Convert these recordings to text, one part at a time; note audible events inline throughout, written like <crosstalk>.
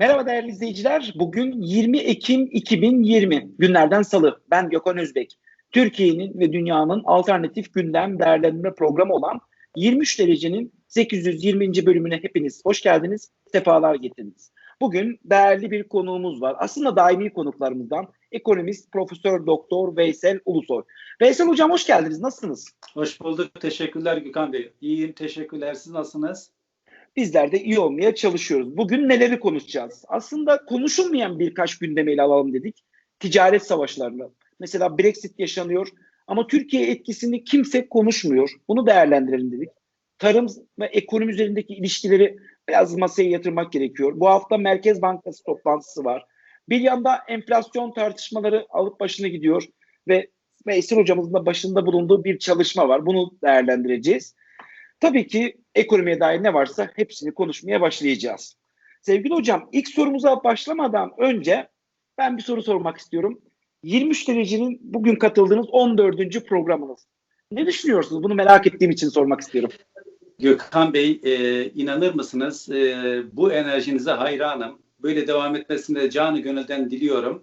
Merhaba değerli izleyiciler. Bugün 20 Ekim 2020 günlerden salı. Ben Gökhan Özbek. Türkiye'nin ve dünyanın alternatif gündem değerlendirme programı olan 23 derecenin 820. bölümüne hepiniz hoş geldiniz, sefalar getirdiniz. Bugün değerli bir konuğumuz var. Aslında daimi konuklarımızdan ekonomist Profesör Doktor Veysel Ulusoy. Veysel Hocam hoş geldiniz. Nasılsınız? Hoş bulduk. Teşekkürler Gökhan Bey. İyiyim. Teşekkürler. Siz nasılsınız? Bizler de iyi olmaya çalışıyoruz. Bugün neleri konuşacağız? Aslında konuşulmayan birkaç gündemi ele alalım dedik. Ticaret savaşlarını. Mesela Brexit yaşanıyor ama Türkiye etkisini kimse konuşmuyor. Bunu değerlendirelim dedik. Tarım ve ekonomi üzerindeki ilişkileri biraz masaya yatırmak gerekiyor. Bu hafta Merkez Bankası toplantısı var. Bir yanda enflasyon tartışmaları alıp başına gidiyor ve Veysel hocamızın da başında bulunduğu bir çalışma var. Bunu değerlendireceğiz. Tabii ki ekonomiye dair ne varsa hepsini konuşmaya başlayacağız. Sevgili hocam ilk sorumuza başlamadan önce ben bir soru sormak istiyorum. 23 derecenin bugün katıldığınız 14. programınız. Ne düşünüyorsunuz? Bunu merak ettiğim için sormak istiyorum. Gökhan Bey e, inanır mısınız e, bu enerjinize hayranım. Böyle devam etmesini de canı gönülden diliyorum.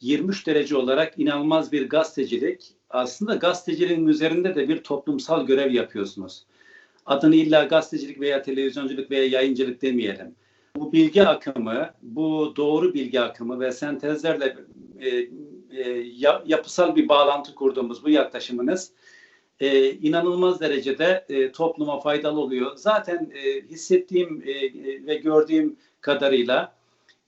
23 derece olarak inanılmaz bir gazetecilik. Aslında gazeteciliğin üzerinde de bir toplumsal görev yapıyorsunuz. Adını illa gazetecilik veya televizyonculuk veya yayıncılık demeyelim. Bu bilgi akımı, bu doğru bilgi akımı ve sentezlerle e, e, yapısal bir bağlantı kurduğumuz bu yaklaşımınız e, inanılmaz derecede e, topluma faydalı oluyor. Zaten e, hissettiğim e, ve gördüğüm kadarıyla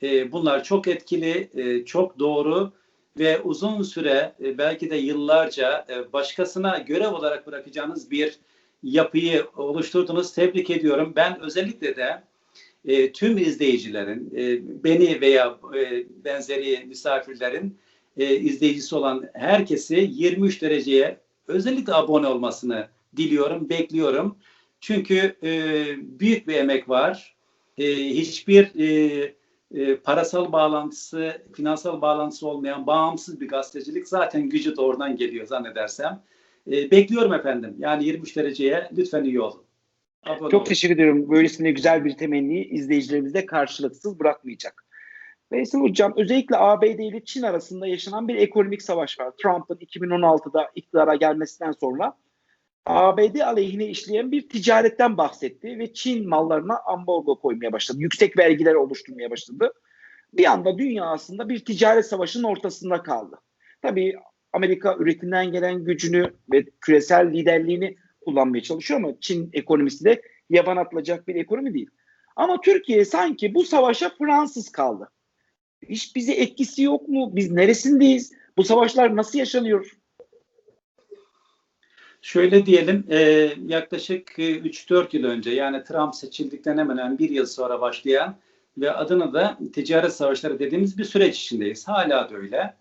e, bunlar çok etkili, e, çok doğru ve uzun süre e, belki de yıllarca e, başkasına görev olarak bırakacağınız bir yapıyı oluşturdunuz. Tebrik ediyorum. Ben özellikle de e, tüm izleyicilerin, e, beni veya e, benzeri misafirlerin e, izleyicisi olan herkesi 23 dereceye özellikle abone olmasını diliyorum, bekliyorum. Çünkü e, büyük bir emek var. E, hiçbir e, e, parasal bağlantısı, finansal bağlantısı olmayan bağımsız bir gazetecilik zaten gücü de oradan geliyor zannedersem. E, bekliyorum efendim. Yani 23 dereceye lütfen iyi olun. Abone Çok olun. teşekkür ediyorum. Böylesine güzel bir temenni izleyicilerimizde karşılıksız bırakmayacak. Veysel Hocam özellikle ABD ile Çin arasında yaşanan bir ekonomik savaş var. Trump'ın 2016'da iktidara gelmesinden sonra ABD aleyhine işleyen bir ticaretten bahsetti ve Çin mallarına ambargo koymaya başladı. Yüksek vergiler oluşturmaya başladı. Bir anda dünya aslında bir ticaret savaşının ortasında kaldı. Tabii Amerika üretimden gelen gücünü ve küresel liderliğini kullanmaya çalışıyor ama Çin ekonomisi de yaban atılacak bir ekonomi değil. Ama Türkiye sanki bu savaşa Fransız kaldı. Hiç bize etkisi yok mu? Biz neresindeyiz? Bu savaşlar nasıl yaşanıyor? Şöyle diyelim e, yaklaşık 3-4 yıl önce yani Trump seçildikten hemen hemen bir yıl sonra başlayan ve adına da ticaret savaşları dediğimiz bir süreç içindeyiz. Hala da öyle.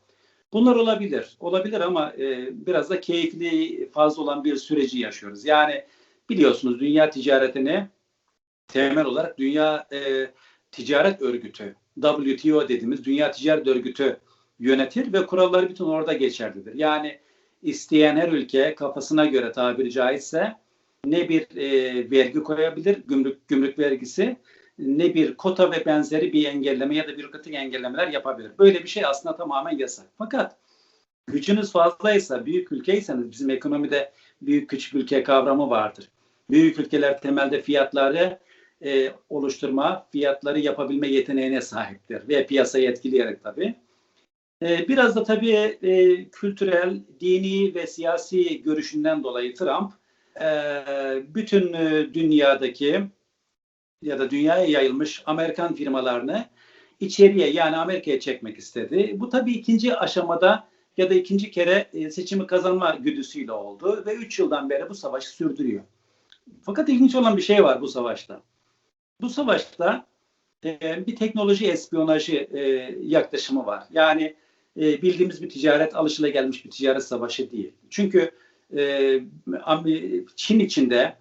Bunlar olabilir. Olabilir ama e, biraz da keyifli fazla olan bir süreci yaşıyoruz. Yani biliyorsunuz dünya ticaretini temel olarak Dünya e, Ticaret Örgütü, WTO dediğimiz Dünya Ticaret Örgütü yönetir ve kuralları bütün orada geçerlidir. Yani isteyen her ülke kafasına göre tabiri caizse ne bir e, vergi koyabilir, gümrük gümrük vergisi, ne bir kota ve benzeri bir engelleme ya da bürokratik engellemeler yapabilir. Böyle bir şey aslında tamamen yasak. Fakat gücünüz fazlaysa, büyük ülkeyseniz bizim ekonomide büyük küçük ülke kavramı vardır. Büyük ülkeler temelde fiyatları e, oluşturma, fiyatları yapabilme yeteneğine sahiptir ve piyasayı etkileyerek tabii. E, biraz da tabii e, kültürel, dini ve siyasi görüşünden dolayı Trump e, bütün e, dünyadaki ya da dünyaya yayılmış Amerikan firmalarını içeriye yani Amerika'ya çekmek istedi. Bu tabii ikinci aşamada ya da ikinci kere e, seçimi kazanma güdüsüyle oldu ve üç yıldan beri bu savaşı sürdürüyor. Fakat ilginç olan bir şey var bu savaşta. Bu savaşta e, bir teknoloji espiyonajı e, yaklaşımı var. Yani bildiğimiz bir ticaret, alışılagelmiş bir ticaret savaşı değil. Çünkü Çin içinde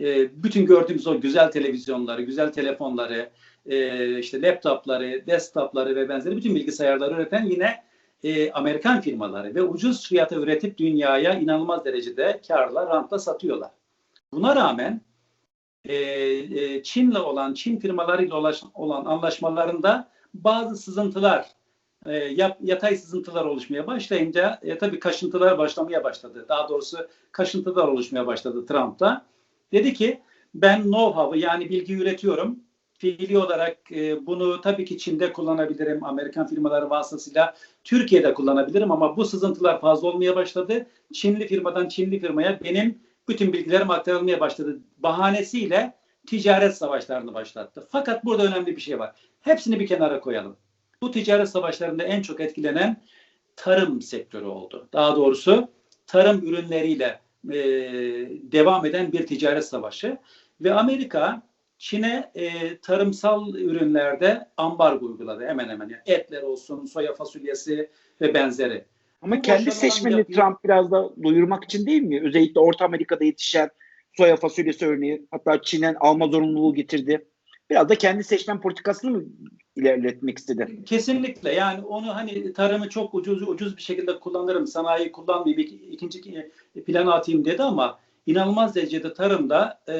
e, bütün gördüğümüz o güzel televizyonları, güzel telefonları, e, işte laptopları, desktopları ve benzeri bütün bilgisayarları üreten yine e, Amerikan firmaları ve ucuz fiyata üretip dünyaya inanılmaz derecede karla, rantla satıyorlar. Buna rağmen e, e, Çin'le olan, Çin firmalarıyla olan anlaşmalarında bazı sızıntılar, e, yap- yatay sızıntılar oluşmaya başlayınca e, tabii kaşıntılar başlamaya başladı. Daha doğrusu kaşıntılar oluşmaya başladı Trump'ta. Dedi ki ben know-how'ı yani bilgi üretiyorum. Fiili olarak e, bunu tabii ki Çin'de kullanabilirim. Amerikan firmaları vasıtasıyla Türkiye'de kullanabilirim ama bu sızıntılar fazla olmaya başladı. Çinli firmadan Çinli firmaya benim bütün bilgilerim aktarılmaya başladı. Bahanesiyle ticaret savaşlarını başlattı. Fakat burada önemli bir şey var. Hepsini bir kenara koyalım. Bu ticaret savaşlarında en çok etkilenen tarım sektörü oldu. Daha doğrusu tarım ürünleriyle e, devam eden bir ticaret savaşı ve Amerika Çin'e e, tarımsal ürünlerde ambargo uyguladı hemen hemen. Yani etler olsun, soya fasulyesi ve benzeri. Ama Bu kendi seçmenini yapıyı- Trump biraz da duyurmak için değil mi? Özellikle Orta Amerika'da yetişen soya fasulyesi örneği hatta Çin'in alma zorunluluğu getirdi. Biraz da kendi seçmen politikasını mı ilerletmek istedi? Kesinlikle yani onu hani tarımı çok ucuz ucuz bir şekilde kullanırım, sanayi kullanmayayım, ik- ikinci plana atayım dedi ama inanılmaz derecede tarımda e,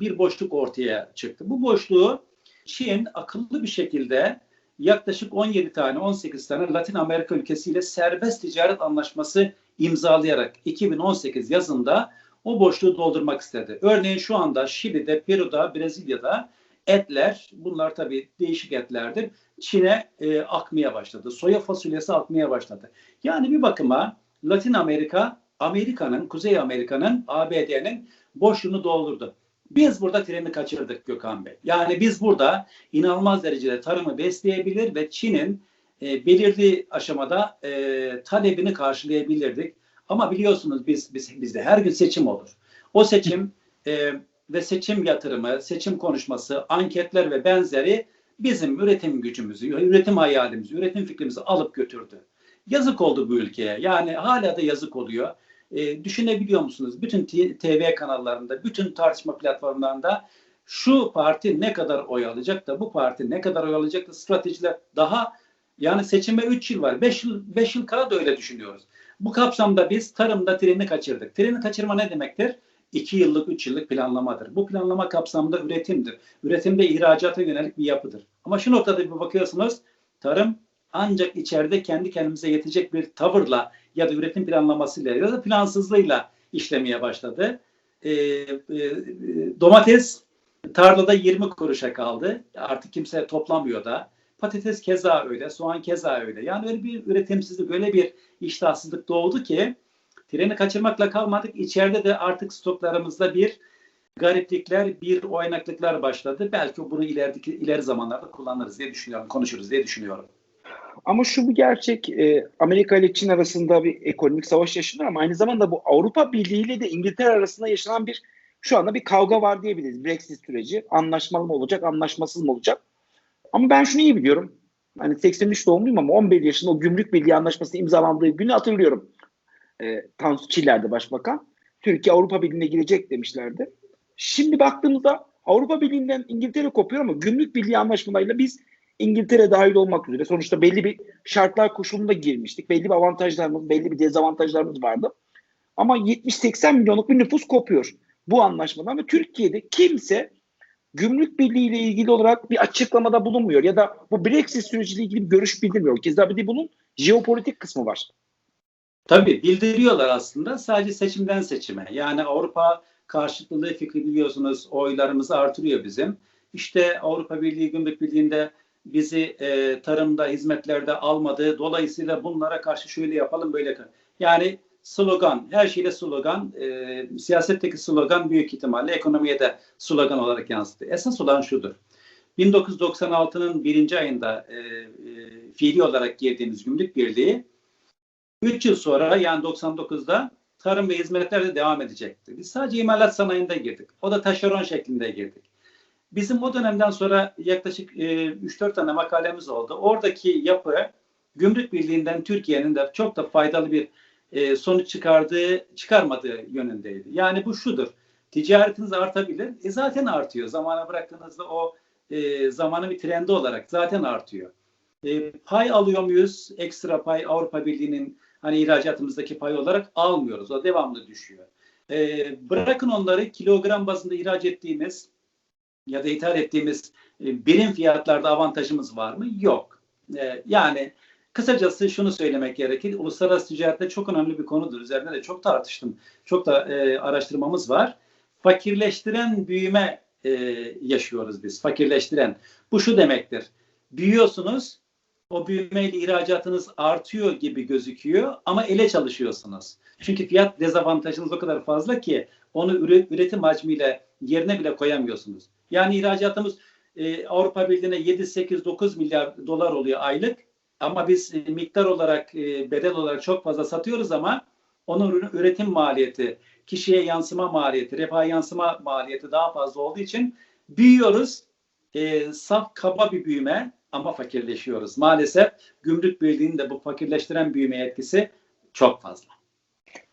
bir boşluk ortaya çıktı. Bu boşluğu Çin akıllı bir şekilde yaklaşık 17 tane 18 tane Latin Amerika ülkesiyle serbest ticaret anlaşması imzalayarak 2018 yazında o boşluğu doldurmak istedi. Örneğin şu anda Şili'de, Peru'da, Brezilya'da etler, bunlar tabii değişik etlerdir. Çin'e e, akmaya başladı. Soya fasulyesi akmaya başladı. Yani bir bakıma Latin Amerika, Amerika'nın, Kuzey Amerika'nın, ABD'nin boşluğunu doldurdu. Biz burada treni kaçırdık Gökhan Bey. Yani biz burada inanılmaz derecede tarımı besleyebilir ve Çin'in e, belirli aşamada e, talebini karşılayabilirdik. Ama biliyorsunuz biz, biz bizde her gün seçim olur. O seçim e, ve seçim yatırımı, seçim konuşması, anketler ve benzeri bizim üretim gücümüzü, üretim hayalimizi, üretim fikrimizi alıp götürdü. Yazık oldu bu ülkeye. Yani hala da yazık oluyor. E, düşünebiliyor musunuz? Bütün TV kanallarında, bütün tartışma platformlarında şu parti ne kadar oy alacak da bu parti ne kadar oy alacak da stratejiler daha yani seçime 3 yıl var. 5 yıl 5 yıl kala da öyle düşünüyoruz. Bu kapsamda biz tarımda treni kaçırdık. Treni kaçırma ne demektir? 2 yıllık, 3 yıllık planlamadır. Bu planlama kapsamında üretimdir. Üretimde ihracata yönelik bir yapıdır. Ama şu noktada bir bakıyorsunuz tarım ancak içeride kendi kendimize yetecek bir tavırla ya da üretim planlamasıyla ya da plansızlığıyla işlemeye başladı. Ee, e, domates tarlada 20 kuruşa kaldı. Artık kimse toplamıyor da. Patates keza öyle, soğan keza öyle. Yani öyle bir üretimsizlik, öyle bir iştahsızlık doğdu ki treni kaçırmakla kalmadık. İçeride de artık stoklarımızda bir gariplikler, bir oynaklıklar başladı. Belki bunu ilerideki ileri zamanlarda kullanırız diye düşünüyorum, konuşuruz diye düşünüyorum. Ama şu bir gerçek, e, Amerika ile Çin arasında bir ekonomik savaş yaşanıyor ama aynı zamanda bu Avrupa Birliği ile de İngiltere arasında yaşanan bir şu anda bir kavga var diyebiliriz. Brexit süreci anlaşmalı mı olacak, anlaşmasız mı olacak? Ama ben şunu iyi biliyorum. Hani 83 doğumluyum ama 11 yaşında o gümrük birliği anlaşması imzalandığı günü hatırlıyorum. E, Tansu Çiller'de başbakan. Türkiye Avrupa Birliği'ne girecek demişlerdi. Şimdi baktığımızda Avrupa Birliği'nden İngiltere kopuyor ama gümrük birliği anlaşmalarıyla biz İngiltere dahil olmak üzere sonuçta belli bir şartlar koşulunda girmiştik. Belli bir avantajlarımız, belli bir dezavantajlarımız vardı. Ama 70-80 milyonluk bir nüfus kopuyor bu anlaşmadan ve Türkiye'de kimse gümrük birliği ile ilgili olarak bir açıklamada bulunmuyor ya da bu Brexit süreciyle ilgili bir görüş bildirmiyor. Keza bir de bunun jeopolitik kısmı var. Tabii bildiriyorlar aslında sadece seçimden seçime. Yani Avrupa karşıtlığı fikri biliyorsunuz oylarımızı artırıyor bizim. İşte Avrupa Birliği Gümrük Birliği'nde bizi e, tarımda, hizmetlerde almadı. Dolayısıyla bunlara karşı şöyle yapalım, böyle yapalım. Yani slogan, her şeyde slogan, e, siyasetteki slogan büyük ihtimalle ekonomiye de slogan olarak yansıdı. Esas olan şudur. 1996'nın birinci ayında e, e, fiili olarak girdiğimiz Gümrük Birliği 3 yıl sonra yani 99'da tarım ve hizmetlerde devam edecekti. Biz sadece imalat sanayinde girdik. O da taşeron şeklinde girdik. Bizim o dönemden sonra yaklaşık e, 3-4 tane makalemiz oldu. Oradaki yapı Gümrük Birliği'nden Türkiye'nin de çok da faydalı bir e, sonuç çıkardığı, çıkarmadığı yönündeydi. Yani bu şudur. Ticaretiniz artabilir. E zaten artıyor. Zamana bıraktığınızda o e, zamanın bir trendi olarak zaten artıyor. E, pay alıyor muyuz? Ekstra pay Avrupa Birliği'nin hani ihracatımızdaki pay olarak almıyoruz. O devamlı düşüyor. E, bırakın onları kilogram bazında ihraç ettiğimiz ya da ithal ettiğimiz e, birim fiyatlarda avantajımız var mı? Yok. E, yani kısacası şunu söylemek gerekir. Uluslararası ticarette çok önemli bir konudur. Üzerine de çok tartıştım. Çok da e, araştırmamız var. Fakirleştiren büyüme e, yaşıyoruz biz. Fakirleştiren. Bu şu demektir. Büyüyorsunuz, o büyümeyle ihracatınız artıyor gibi gözüküyor ama ele çalışıyorsunuz. Çünkü fiyat dezavantajınız o kadar fazla ki onu üre- üretim hacmiyle yerine bile koyamıyorsunuz. Yani ihracatımız e, Avrupa Birliği'ne 7, 8, 9 milyar dolar oluyor aylık. Ama biz e, miktar olarak, e, bedel olarak çok fazla satıyoruz ama onun üretim maliyeti, kişiye yansıma maliyeti, refah yansıma maliyeti daha fazla olduğu için büyüyoruz. E, saf kaba bir büyüme ama fakirleşiyoruz. Maalesef gümrük birliğinin de bu fakirleştiren büyüme etkisi çok fazla.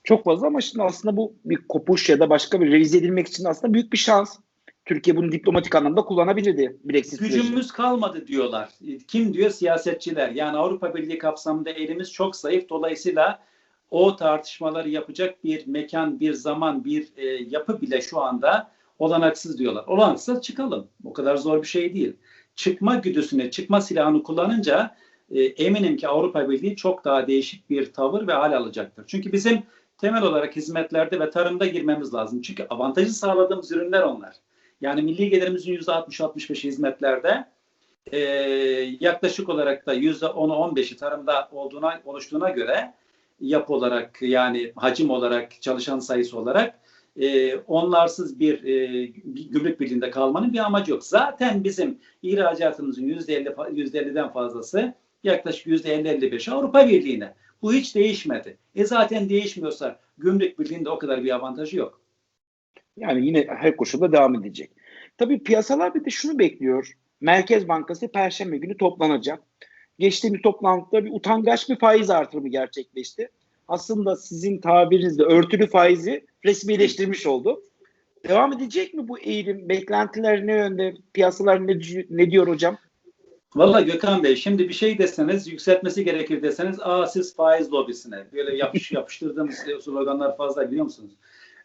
Çok fazla ama şimdi aslında bu bir kopuş ya da başka bir revize edilmek için aslında büyük bir şans. Türkiye bunu diplomatik anlamda kullanabilirdi Brexit. Gücümüz kalmadı diyorlar. Kim diyor? Siyasetçiler. Yani Avrupa Birliği kapsamında elimiz çok zayıf. Dolayısıyla o tartışmaları yapacak bir mekan, bir zaman, bir e, yapı bile şu anda olanaksız diyorlar. Olanaksız çıkalım. O kadar zor bir şey değil. Çıkma güdüsünü, çıkma silahını kullanınca e, eminim ki Avrupa Birliği çok daha değişik bir tavır ve hal alacaktır. Çünkü bizim temel olarak hizmetlerde ve tarımda girmemiz lazım. Çünkü avantajı sağladığımız ürünler onlar. Yani milli gelirimizin %60-65'i hizmetlerde e, yaklaşık olarak da %10'u 15'i tarımda olduğuna oluştuğuna göre yapı olarak yani hacim olarak çalışan sayısı olarak e, onlarsız bir, e, gümrük birliğinde kalmanın bir amacı yok. Zaten bizim ihracatımızın %50, %50'den fazlası yaklaşık %50-55 Avrupa Birliği'ne. Bu hiç değişmedi. E zaten değişmiyorsa gümrük birliğinde o kadar bir avantajı yok. Yani yine her koşulda devam edecek. Tabii piyasalar bir de şunu bekliyor. Merkez Bankası Perşembe günü toplanacak. Geçtiğimiz toplantıda bir utangaç bir faiz artırımı gerçekleşti. Aslında sizin tabirinizde örtülü faizi resmileştirmiş oldu. Devam edecek mi bu eğilim? Beklentiler ne yönde? Piyasalar ne, ne diyor hocam? Valla Gökhan Bey şimdi bir şey deseniz yükseltmesi gerekir deseniz aa siz faiz lobisine böyle yapış, <laughs> yapıştırdığımız sloganlar fazla biliyor musunuz?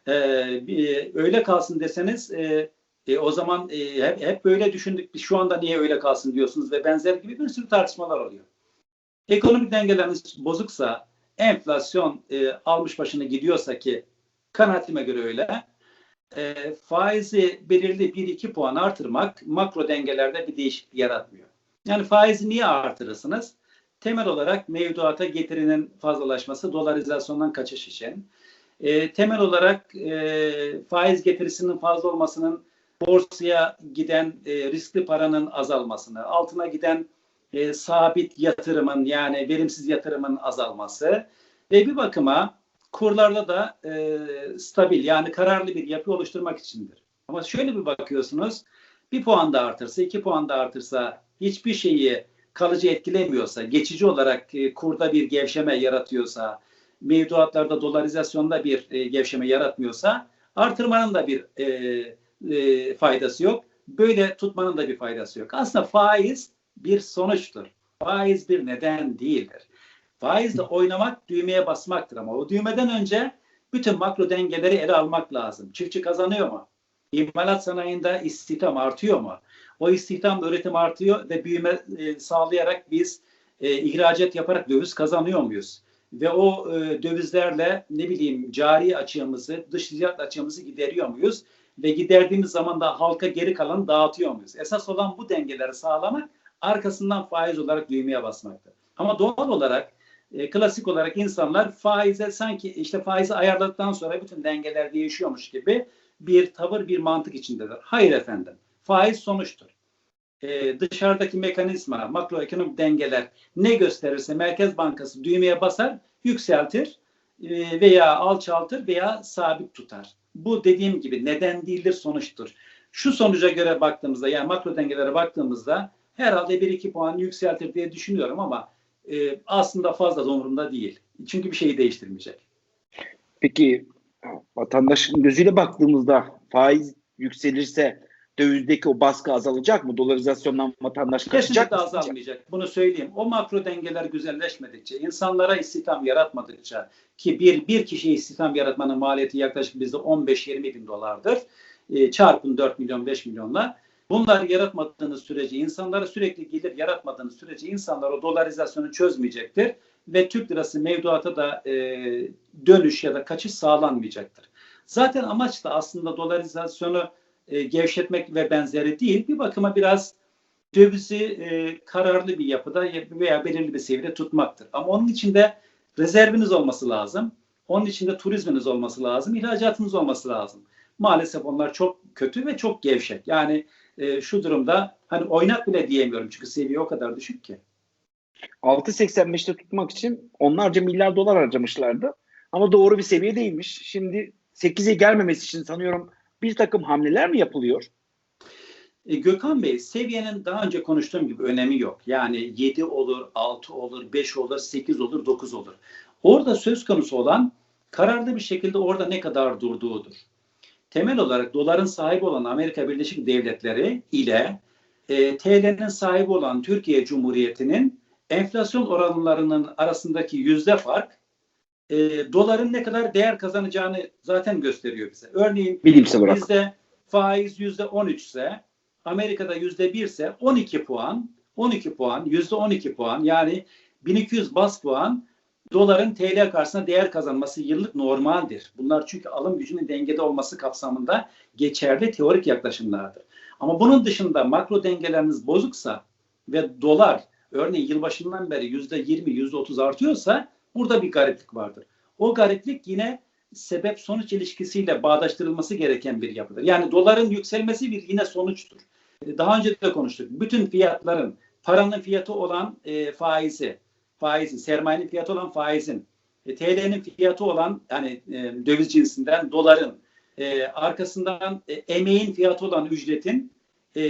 Ee, bir- öyle kalsın deseniz e, e, o zaman e, hep, hep böyle düşündük biz şu anda niye öyle kalsın diyorsunuz ve benzer gibi bir sürü tartışmalar oluyor. Ekonomik dengeleriniz bozuksa enflasyon e, almış başını gidiyorsa ki kanaatime göre öyle e, faizi belirli 1-2 puan artırmak makro dengelerde bir değişiklik yaratmıyor. Yani faizi niye artırırsınız? Temel olarak mevduata getirinin fazlalaşması, dolarizasyondan kaçış için. E, temel olarak e, faiz getirisinin fazla olmasının borsaya giden e, riskli paranın azalmasını, altına giden e, sabit yatırımın yani verimsiz yatırımın azalması ve bir bakıma kurlarda da e, stabil yani kararlı bir yapı oluşturmak içindir. Ama şöyle bir bakıyorsunuz bir puan da artırsa, iki puan da artırsa hiçbir şeyi kalıcı etkilemiyorsa, geçici olarak e, kurda bir gevşeme yaratıyorsa, mevduatlarda dolarizasyonda bir e, gevşeme yaratmıyorsa artırmanın da bir e, e, faydası yok. Böyle tutmanın da bir faydası yok. Aslında faiz bir sonuçtur. Faiz bir neden değildir. Faizle oynamak düğmeye basmaktır ama o düğmeden önce bütün makro dengeleri ele almak lazım. Çiftçi kazanıyor mu? İmalat sanayinde istihdam artıyor mu? O istihdam üretim artıyor ve büyüme e, sağlayarak biz e, ihracat yaparak döviz kazanıyor muyuz? Ve o e, dövizlerle ne bileyim cari açığımızı, dış ticaret açığımızı gideriyor muyuz? Ve giderdiğimiz zaman da halka geri kalanı dağıtıyor muyuz? Esas olan bu dengeleri sağlamak, arkasından faiz olarak düğmeye basmaktır. Ama doğal olarak, e, klasik olarak insanlar faize sanki işte faizi ayarladıktan sonra bütün dengeler değişiyormuş gibi bir tavır, bir mantık içindedir. Hayır efendim. Faiz sonuçtur. Ee, dışarıdaki mekanizma, makroekonomik dengeler ne gösterirse Merkez Bankası düğmeye basar, yükseltir e, veya alçaltır veya sabit tutar. Bu dediğim gibi neden değildir, sonuçtur. Şu sonuca göre baktığımızda yani makro dengelere baktığımızda herhalde 1-2 puan yükseltir diye düşünüyorum ama e, aslında fazla da umurumda değil. Çünkü bir şeyi değiştirmeyecek. Peki vatandaşın gözüyle baktığımızda faiz yükselirse dövizdeki o baskı azalacak mı? Dolarizasyondan vatandaş kaçacak Kesinlikle mı? azalmayacak. Bunu söyleyeyim. O makro dengeler güzelleşmedikçe, insanlara istihdam yaratmadıkça ki bir, bir kişiye istihdam yaratmanın maliyeti yaklaşık bizde 15-20 bin dolardır. E, çarpın 4 milyon 5 milyonla. Bunlar yaratmadığınız sürece, insanlara sürekli gelir yaratmadığınız sürece insanlar o dolarizasyonu çözmeyecektir ve Türk lirası mevduata da e, dönüş ya da kaçış sağlanmayacaktır. Zaten amaç da aslında dolarizasyonu e, gevşetmek ve benzeri değil. Bir bakıma biraz dövizi e, kararlı bir yapıda veya belirli bir seviyede tutmaktır. Ama onun için de rezerviniz olması lazım. Onun için de turizminiz olması lazım, ihracatınız olması lazım. Maalesef onlar çok kötü ve çok gevşek. Yani e, şu durumda hani oynak bile diyemiyorum çünkü seviye o kadar düşük ki. 6.85'te tutmak için onlarca milyar dolar harcamışlardı. Ama doğru bir seviye değilmiş. Şimdi 8'e gelmemesi için sanıyorum bir takım hamleler mi yapılıyor? E, Gökhan Bey, seviyenin daha önce konuştuğum gibi önemi yok. Yani 7 olur, 6 olur, 5 olur, 8 olur, 9 olur. Orada söz konusu olan kararlı bir şekilde orada ne kadar durduğudur. Temel olarak doların sahibi olan Amerika Birleşik Devletleri ile e, TL'nin sahibi olan Türkiye Cumhuriyeti'nin enflasyon oranlarının arasındaki yüzde fark e, doların ne kadar değer kazanacağını zaten gösteriyor bize. Örneğin Bilimsel olarak. bizde faiz yüzde 13 ise Amerika'da yüzde 1 ise 12 puan 12 puan yüzde 12 puan yani 1200 bas puan doların TL karşısında değer kazanması yıllık normaldir. Bunlar çünkü alım gücünün dengede olması kapsamında geçerli teorik yaklaşımlardır. Ama bunun dışında makro dengeleriniz bozuksa ve dolar örneğin yılbaşından beri yüzde 20, yüzde 30 artıyorsa burada bir gariplik vardır. O gariplik yine sebep sonuç ilişkisiyle bağdaştırılması gereken bir yapıdır. Yani doların yükselmesi bir yine sonuçtur. Daha önce de konuştuk. Bütün fiyatların paranın fiyatı olan e, faizi, faizin, sermayenin fiyatı olan faizin, e, TL'nin fiyatı olan yani e, döviz cinsinden doların, e, arkasından e, emeğin fiyatı olan ücretin e,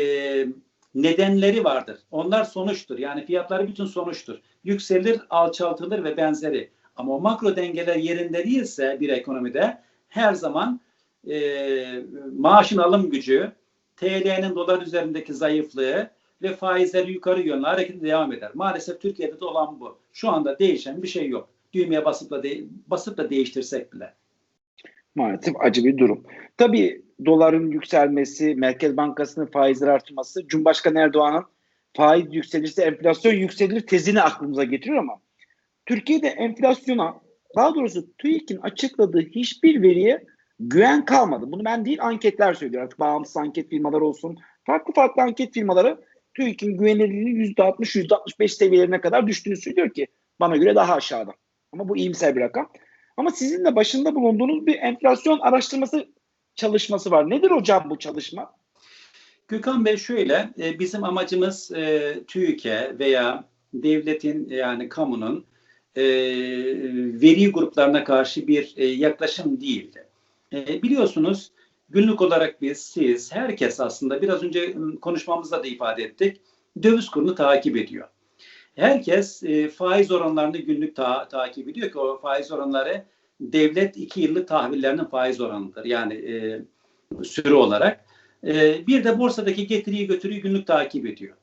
nedenleri vardır. Onlar sonuçtur. Yani fiyatları bütün sonuçtur. Yükselir, alçaltılır ve benzeri. Ama o makro dengeler yerinde değilse bir ekonomide her zaman e, maaşın alım gücü, TL'nin dolar üzerindeki zayıflığı ve faizleri yukarı yönlü hareket devam eder. Maalesef Türkiye'de de olan bu. Şu anda değişen bir şey yok. Düğmeye basıp da, de, basıp da değiştirsek bile. Maalesef acı bir durum. Tabii doların yükselmesi, Merkez Bankası'nın faizleri artması, Cumhurbaşkanı Erdoğan'ın faiz yükselirse enflasyon yükselir tezini aklımıza getiriyor ama Türkiye'de enflasyona daha doğrusu TÜİK'in açıkladığı hiçbir veriye güven kalmadı. Bunu ben değil anketler söylüyor. Artık bağımsız anket firmaları olsun. Farklı farklı anket firmaları TÜİK'in güvenilirliğinin %60, %65 seviyelerine kadar düştüğünü söylüyor ki bana göre daha aşağıda. Ama bu iyimser bir rakam. Ama sizin de başında bulunduğunuz bir enflasyon araştırması çalışması var. Nedir hocam bu çalışma? Gökhan Bey şöyle, e, bizim amacımız e, TÜİK'e veya devletin yani kamunun e, veri gruplarına karşı bir e, yaklaşım değildi. E, biliyorsunuz günlük olarak biz, siz, herkes aslında biraz önce konuşmamızda da ifade ettik, döviz kurunu takip ediyor. Herkes e, faiz oranlarını günlük ta- takip ediyor ki o faiz oranları devlet iki yıllık tahvillerinin faiz oranıdır. Yani e, sürü olarak. E, bir de borsadaki getiriyi götürüyü günlük takip ediyor.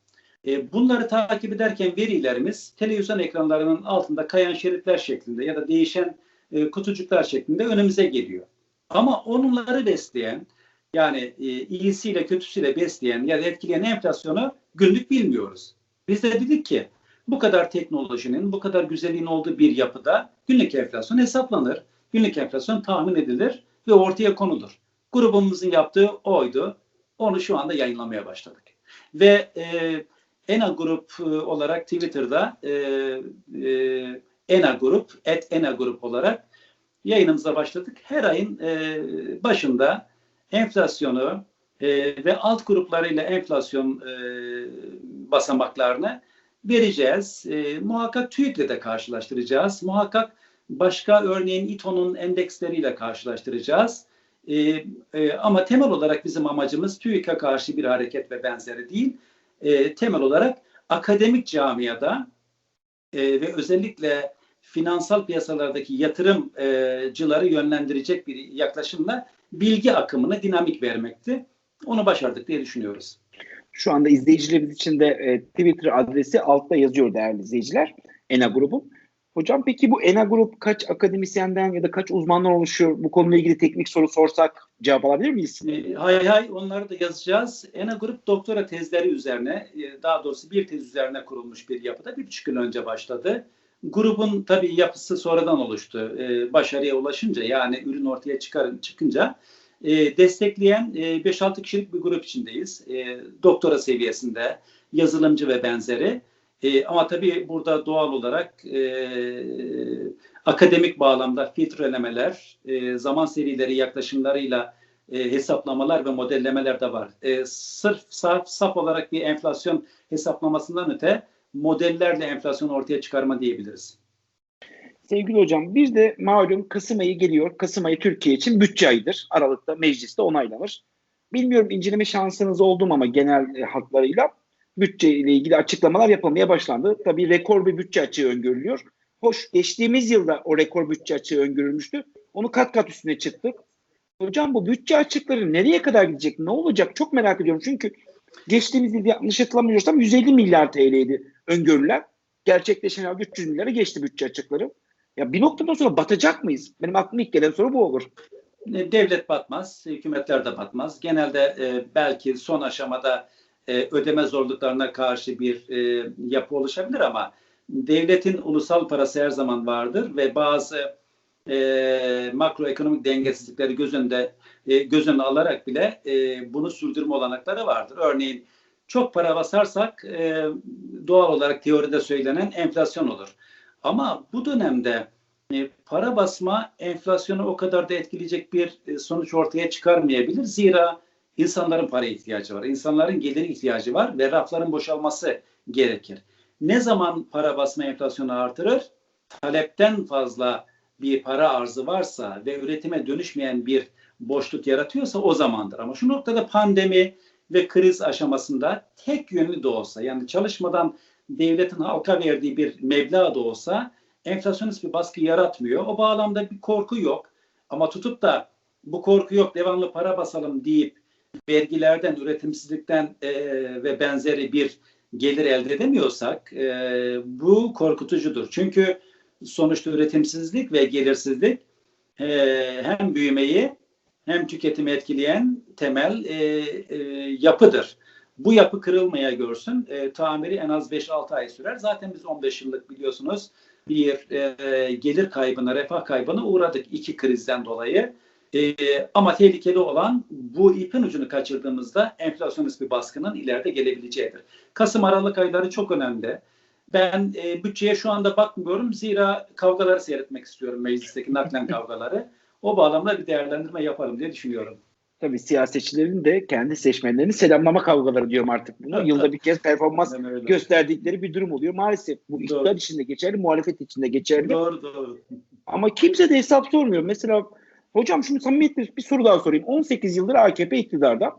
E, bunları takip ederken verilerimiz televizyon ekranlarının altında kayan şeritler şeklinde ya da değişen e, kutucuklar şeklinde önümüze geliyor. Ama onları besleyen yani e, iyisiyle kötüsüyle besleyen ya da etkileyen enflasyonu günlük bilmiyoruz. Biz de dedik ki bu kadar teknolojinin, bu kadar güzelliğin olduğu bir yapıda günlük enflasyon hesaplanır. Günlük enflasyon tahmin edilir ve ortaya konulur. Grubumuzun yaptığı oydu. Onu şu anda yayınlamaya başladık. Ve e, ENA Grup e, olarak Twitter'da e, e, ENA Grup, et ENA Grup olarak yayınımıza başladık. Her ayın e, başında enflasyonu e, ve alt gruplarıyla enflasyon e, basamaklarını vereceğiz. E, muhakkak TÜİK'le de karşılaştıracağız. Muhakkak başka örneğin İTO'nun endeksleriyle karşılaştıracağız. E, e, ama temel olarak bizim amacımız TÜİK'e karşı bir hareket ve benzeri değil. E, temel olarak akademik camiada e, ve özellikle finansal piyasalardaki yatırımcıları yönlendirecek bir yaklaşımla bilgi akımına dinamik vermekti. Onu başardık diye düşünüyoruz. Şu anda izleyicilerimiz için de e, Twitter adresi altta yazıyor değerli izleyiciler. ENA grubu. Hocam peki bu ENA grup kaç akademisyenden ya da kaç uzmandan oluşuyor? Bu konuyla ilgili teknik soru sorsak cevap alabilir miyiz? E, hay hay onları da yazacağız. ENA Grup doktora tezleri üzerine, e, daha doğrusu bir tez üzerine kurulmuş bir yapıda bir buçuk yıl önce başladı. Grubun tabii yapısı sonradan oluştu. E, başarıya ulaşınca yani ürün ortaya çıkar, çıkınca e, destekleyen e, 5-6 kişilik bir grup içindeyiz. E, doktora seviyesinde, yazılımcı ve benzeri. E, ama tabii burada doğal olarak e, akademik bağlamda filtrelemeler, e, zaman serileri yaklaşımlarıyla e, hesaplamalar ve modellemeler de var. E, sırf saf, saf olarak bir enflasyon hesaplamasından öte modellerle enflasyonu ortaya çıkarma diyebiliriz. Sevgili hocam bir de malum Kasım ayı geliyor. Kasım ayı Türkiye için bütçe ayıdır. Aralıkta mecliste onaylanır. Bilmiyorum inceleme şansınız oldu mu ama genel e, hatlarıyla bütçe ile ilgili açıklamalar yapılmaya başlandı. Tabii rekor bir bütçe açığı öngörülüyor. Hoş geçtiğimiz yılda o rekor bütçe açığı öngörülmüştü. Onu kat kat üstüne çıktık. Hocam bu bütçe açıkları nereye kadar gidecek? Ne olacak? Çok merak ediyorum. Çünkü geçtiğimiz yıl yanlış hatırlamıyorsam 150 milyar TL'ydi öngörüler. Gerçekleşen herhalde 300 milyara geçti bütçe açıkları. Ya bir noktadan sonra batacak mıyız? Benim aklıma ilk gelen soru bu olur. Devlet batmaz, hükümetler de batmaz. Genelde e, belki son aşamada e, ödeme zorluklarına karşı bir e, yapı oluşabilir ama devletin ulusal parası her zaman vardır ve bazı e, makroekonomik dengesizlikleri göz önünde e, göz önüne alarak bile e, bunu sürdürme olanakları vardır. Örneğin çok para basarsak e, doğal olarak teoride söylenen enflasyon olur. Ama bu dönemde e, para basma enflasyonu o kadar da etkileyecek bir e, sonuç ortaya çıkarmayabilir. Zira insanların para ihtiyacı var, insanların gelir ihtiyacı var ve rafların boşalması gerekir. Ne zaman para basma enflasyonu artırır? Talepten fazla bir para arzı varsa ve üretime dönüşmeyen bir boşluk yaratıyorsa o zamandır. Ama şu noktada pandemi ve kriz aşamasında tek yönlü de olsa yani çalışmadan devletin halka verdiği bir meblağ da olsa enflasyonist bir baskı yaratmıyor. O bağlamda bir korku yok. Ama tutup da bu korku yok devamlı para basalım deyip vergilerden, üretimsizlikten e, ve benzeri bir gelir elde edemiyorsak e, bu korkutucudur. Çünkü sonuçta üretimsizlik ve gelirsizlik e, hem büyümeyi hem tüketimi etkileyen temel e, e, yapıdır. Bu yapı kırılmaya görsün. E, tamiri en az 5-6 ay sürer. Zaten biz 15 yıllık biliyorsunuz bir e, gelir kaybına, refah kaybına uğradık iki krizden dolayı. E, ama tehlikeli olan bu ipin ucunu kaçırdığımızda enflasyonist bir baskının ileride gelebileceğidir. Kasım-Aralık ayları çok önemli. Ben e, bütçeye şu anda bakmıyorum. Zira kavgaları seyretmek istiyorum meclisteki naklen kavgaları. O bağlamda bir değerlendirme yaparım diye düşünüyorum. Tabii siyasetçilerin de kendi seçmenlerini selamlama kavgaları diyorum artık bunu. Yılda bir kez performans gösterdikleri bir durum oluyor. Maalesef bu Doğru. iktidar içinde geçerli, muhalefet içinde geçerli. Doğru doğru. Ama kimse de hesap sormuyor. Mesela hocam şunu samimiyetle bir soru daha sorayım. 18 yıldır AKP iktidarda.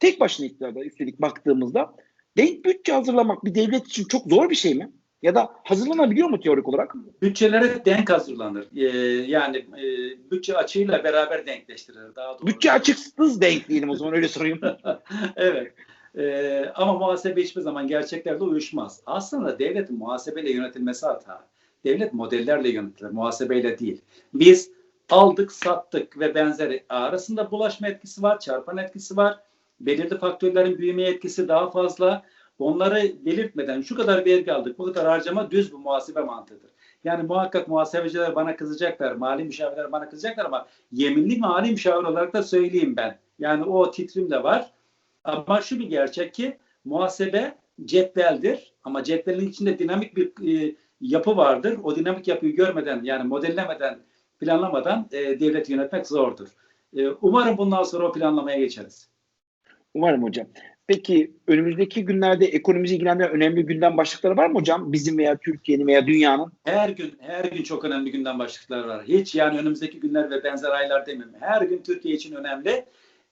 Tek başına iktidarda üstelik baktığımızda denk bütçe hazırlamak bir devlet için çok zor bir şey mi? Ya da hazırlanabiliyor mu teorik olarak? Bütçelere denk hazırlanır. Ee, yani e, bütçe açığıyla beraber denkleştirilir. Daha doğru. Bütçe açıksız denk diyelim o zaman öyle sorayım. <laughs> evet. Ee, ama muhasebe hiçbir zaman gerçeklerle uyuşmaz. Aslında devletin muhasebeyle yönetilmesi hata. Devlet modellerle yönetilir, muhasebeyle değil. Biz aldık, sattık ve benzeri arasında bulaşma etkisi var, çarpan etkisi var. Belirli faktörlerin büyüme etkisi daha fazla. Onları belirtmeden şu kadar vergi aldık, bu kadar harcama düz bir muhasebe mantığıdır. Yani muhakkak muhasebeciler bana kızacaklar, mali müşavirler bana kızacaklar ama yeminli mali müşavir olarak da söyleyeyim ben. Yani o titrim de var. Ama şu bir gerçek ki muhasebe cetveldir ama cetvelin içinde dinamik bir e, yapı vardır. O dinamik yapıyı görmeden yani modellemeden, planlamadan e, devleti yönetmek zordur. E, umarım bundan sonra o planlamaya geçeriz. Umarım hocam. Peki önümüzdeki günlerde ekonomimizi ilgilendiren önemli gündem başlıkları var mı hocam? Bizim veya Türkiye'nin veya dünyanın? Her gün her gün çok önemli gündem başlıkları var. Hiç yani önümüzdeki günler ve benzer aylar demeyeyim. Her gün Türkiye için önemli.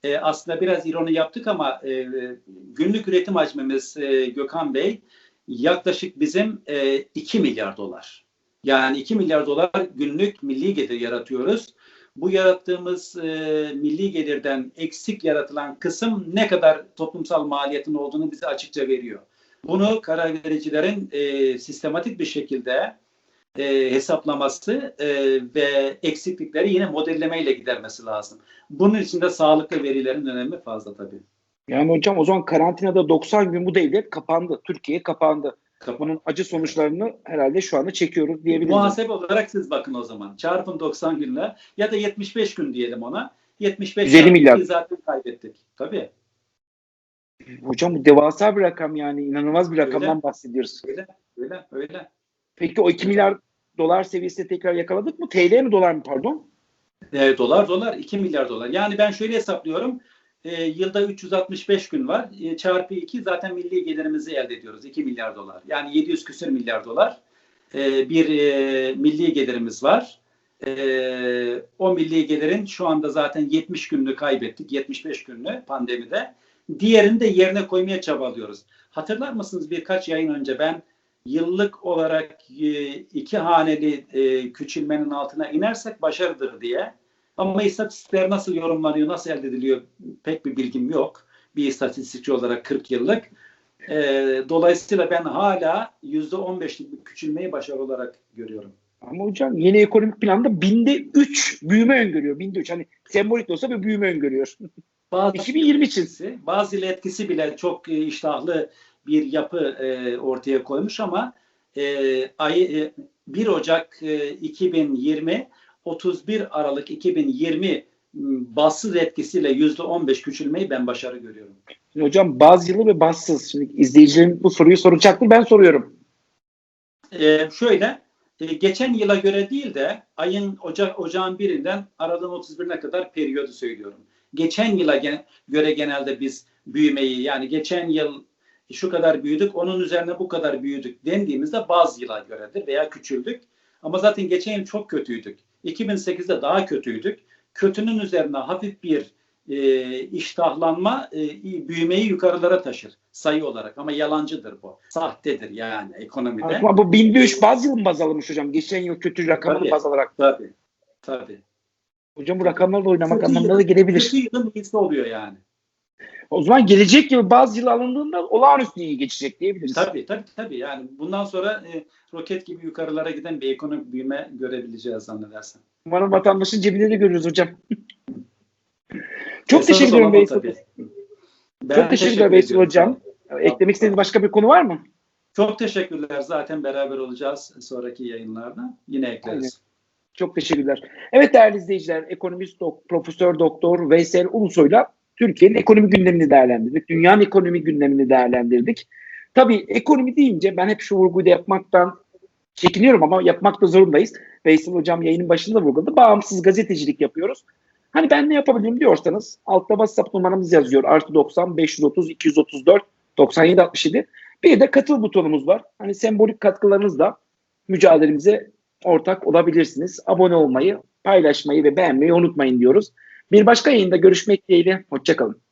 E, aslında biraz ironi yaptık ama e, günlük üretim hacmimiz e, Gökhan Bey yaklaşık bizim e, 2 milyar dolar. Yani 2 milyar dolar günlük milli gelir yaratıyoruz. Bu yarattığımız e, milli gelirden eksik yaratılan kısım ne kadar toplumsal maliyetin olduğunu bize açıkça veriyor. Bunu karar vericilerin e, sistematik bir şekilde e, hesaplaması e, ve eksiklikleri yine modellemeyle gidermesi lazım. Bunun için de sağlıklı verilerin önemi fazla tabii. Yani hocam o zaman karantinada 90 gün bu devlet kapandı. Türkiye kapandı. Bunun acı sonuçlarını herhalde şu anda çekiyoruz diyebiliriz. Muhasebe olarak siz bakın o zaman. Çarpın 90 günle ya da 75 gün diyelim ona. 75 150 çarpı milyar. zaten kaybettik. Tabii. Hocam bu devasa bir rakam yani inanılmaz bir rakamdan Öyle. bahsediyoruz. Öyle, öyle, öyle. Peki o 2 milyar dolar seviyesinde tekrar yakaladık mı? TL mi dolar mı pardon? E, dolar dolar 2 milyar dolar. Yani ben şöyle hesaplıyorum. E, yılda 365 gün var. E, çarpı 2 zaten milli gelirimizi elde ediyoruz. 2 milyar dolar. Yani 700 küsür milyar dolar. E, bir e, milli gelirimiz var. E, o milli gelirin şu anda zaten 70 gününü kaybettik. 75 gününü pandemide. Diğerini de yerine koymaya çabalıyoruz. Hatırlar mısınız birkaç yayın önce ben yıllık olarak e, iki haneli e, küçülmenin altına inersek başarıdır diye. Ama istatistikler nasıl yorumlanıyor, nasıl elde ediliyor pek bir bilgim yok. Bir istatistikçi olarak 40 yıllık. E, dolayısıyla ben hala %15'lik bir küçülmeyi başarı olarak görüyorum. Ama hocam yeni ekonomik planda binde 3 büyüme öngörüyor. Binde 3 hani sembolik de olsa bir büyüme öngörüyor. <laughs> Bazı 2020 için. bazı etkisi bile çok e, iştahlı bir yapı e, ortaya koymuş ama e, ay, e, 1 Ocak e, 2020 31 Aralık 2020 m, bassız etkisiyle %15 küçülmeyi ben başarı görüyorum. Şimdi hocam baz yılı ve bazsız. Şimdi izleyicilerin bu soruyu soracaktır. Ben soruyorum. E, şöyle e, geçen yıla göre değil de ayın Ocak Ocağın birinden Aralık'ın 31'ine kadar periyodu söylüyorum. Geçen yıla gen- göre genelde biz büyümeyi yani geçen yıl şu kadar büyüdük, onun üzerine bu kadar büyüdük dendiğimizde bazı yıla göredir veya küçüldük. Ama zaten geçen yıl çok kötüydük. 2008'de daha kötüydük. Kötünün üzerine hafif bir e, iştahlanma e, büyümeyi yukarılara taşır sayı olarak ama yalancıdır bu. Sahtedir yani ekonomide. Ama bu binde 3 baz yılı mı baz alınmış hocam? Geçen yıl kötü rakamını Tabii. baz alarak. Tabii. Tabii. Hocam bu rakamlarla oynamak Kötü anlamına da yılın- gelebilir. Kötü yılın iyisi oluyor yani. O zaman gelecek yıl baz yılı alındığında olağanüstü iyi geçecek diyebiliriz. Tabii tabii tabii. Yani bundan sonra e, roket gibi yukarılara giden bir ekonomik büyüme görebileceğiz zannedersem. Umarım vatandaşın cebinde de görürüz hocam. Çok Esas teşekkür ederim. Ben Çok teşekkürler Veysel ediyorum. hocam. Eklemek istediğiniz başka bir konu var mı? Çok teşekkürler. Zaten beraber olacağız sonraki yayınlarda. Yine ekleriz. Çok teşekkürler. Evet değerli izleyiciler, ekonomist dok- Profesör Doktor Veysel Ulusoy'la Türkiye'nin ekonomi gündemini değerlendirdik. Dünyanın ekonomi gündemini değerlendirdik. Tabii ekonomi deyince ben hep şu vurguyu da yapmaktan çekiniyorum ama yapmak da zorundayız. Veysel Hocam yayının başında vurguladı. Bağımsız gazetecilik yapıyoruz. Hani ben ne yapabilirim diyorsanız altta WhatsApp numaramız yazıyor. Artı 90 530 234 97 67. Bir de katıl butonumuz var. Hani sembolik katkılarınızla mücadelemize ortak olabilirsiniz. Abone olmayı, paylaşmayı ve beğenmeyi unutmayın diyoruz. Bir başka yayında görüşmek dileğiyle. Hoşçakalın.